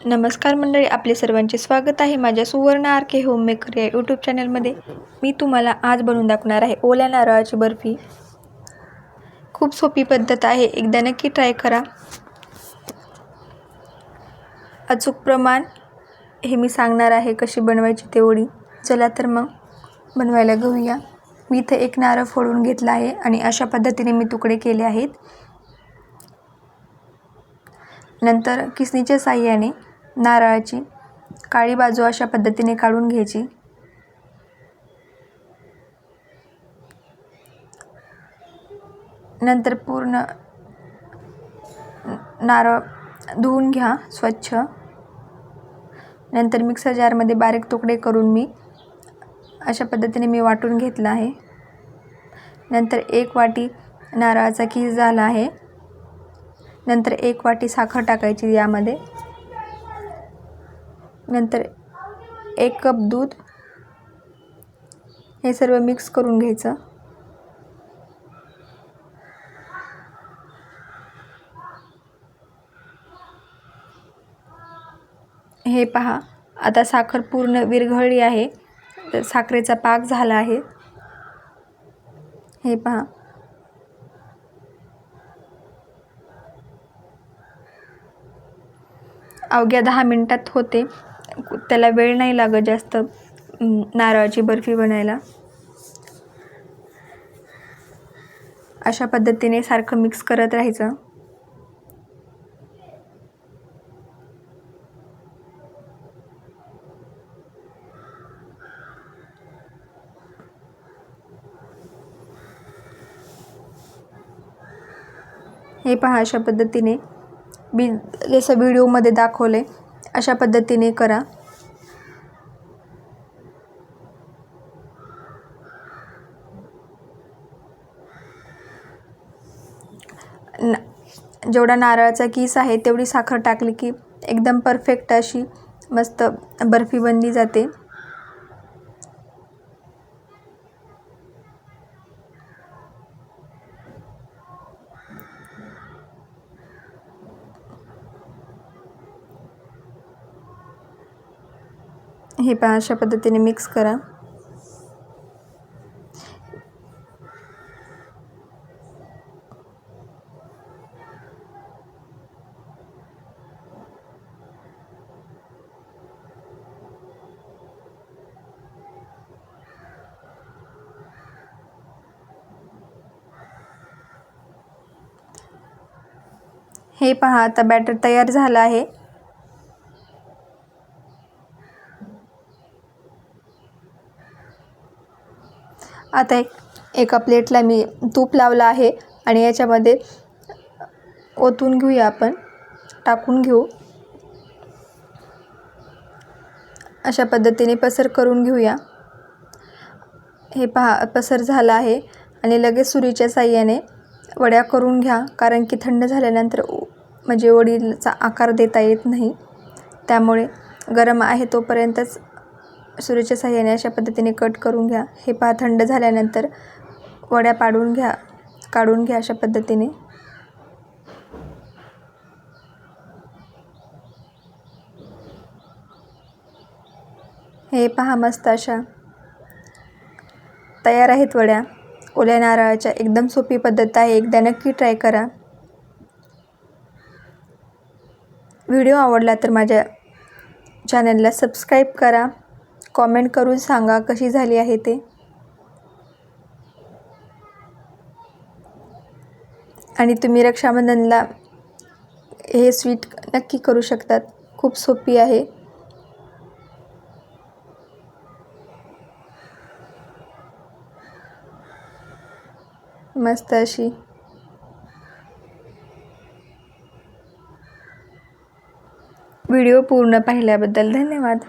नमस्कार मंडळी आपले सर्वांचे स्वागत आहे माझ्या Suvarna R K home maker या यूट्यूब चॅनलमध्ये मी तुम्हाला आज बनवून दाखवणार आहे ओल्या नारळाची बर्फी. खूप सोपी पद्धत आहे एकदा नक्की ट्राय करा. अचूक प्रमाण हे मी सांगणार आहे कशी बनवायची तेवढी चला तर मग बनवायला घेऊया. मी इथे एक नारळ फोडून घेतला आहे आणि अशा पद्धतीने मी तुकडे केले आहेत. नंतर किसनीच्या साह्याने नारळाची. काळी बाजू अशा पद्धतीने काढून घ्यायची. नंतर पूर्ण नारळ धुवून घ्या स्वच्छ. नंतर मिक्सर जारमध्ये बारीक तुकडे करून मी अशा पद्धतीने मी वाटून घेतलं आहे. नंतर एक वाटी नारळाचा खीस झाला आहे. नंतर एक वाटी साखर टाकायची यामध्ये. नंतर एक कप दूध. हे सर्व मिक्स करून घ्यायचं. हे पहा आता साखर पूर्ण विरघळली आहे. तर साखरेचा पाक झाला आहे. हे पहा. अवघ्या दहा मिनटात होते. त्याला वेळ नाही लागत जास्त नारळाची बर्फी बनायला. अशा पद्धतीने सारखं मिक्स करत राहायचं. हे पहा अशा पद्धतीने. बी जसं व्हिडिओमध्ये दाखवले अशा पद्धतीने करा. जेवढा नारळाचा किस आहे तेवढी साखर टाकली की एकदम परफेक्ट अशी मस्त बर्फी बनली जाते. हे पहा अशा पद्धतीने मिक्स करा. हे पहा आता बॅटर तयार झालं आहे. आता एक एका प्लेटला मी तूप लावलं आहे आणि याच्यामध्ये ओतून घेऊया आपण टाकून घेऊ. अशा पद्धतीने पसर करून घेऊया. हे पहा पसर झालं आहे आणि लगेच सुरीच्या साह्याने वड्या करून घ्या कारण की थंड झाल्यानंतर म्हणजे वडीलचा आकार देता येत नाही. त्यामुळे गरम आहे तोपर्यंतच सुरीच्या साह्याने अशा पद्धतीने कट करून घ्या. हे पहा थंड झाल्यानंतर वड्या पाडून घ्या काढून घ्या अशा पद्धतीने. हे पहा मस्त अशा तयार आहेत वड्या. ओल्या नारळाच्या एकदम सोपी पद्धत आहे. एकदा नक्की ट्राय करा. व्हिडिओ आवडला तर माझ्या चॅनलला सबस्क्राईब करा. कॉमेंट करून सांगा कशी झाली आहे ते. आणि तुम्ही रक्षाबंधनला हे स्वीट नक्की करू शकतात. खूप सोपी आहे. मस्त अशी. व्हिडिओ पूर्ण पाहिल्याबद्दल धन्यवाद.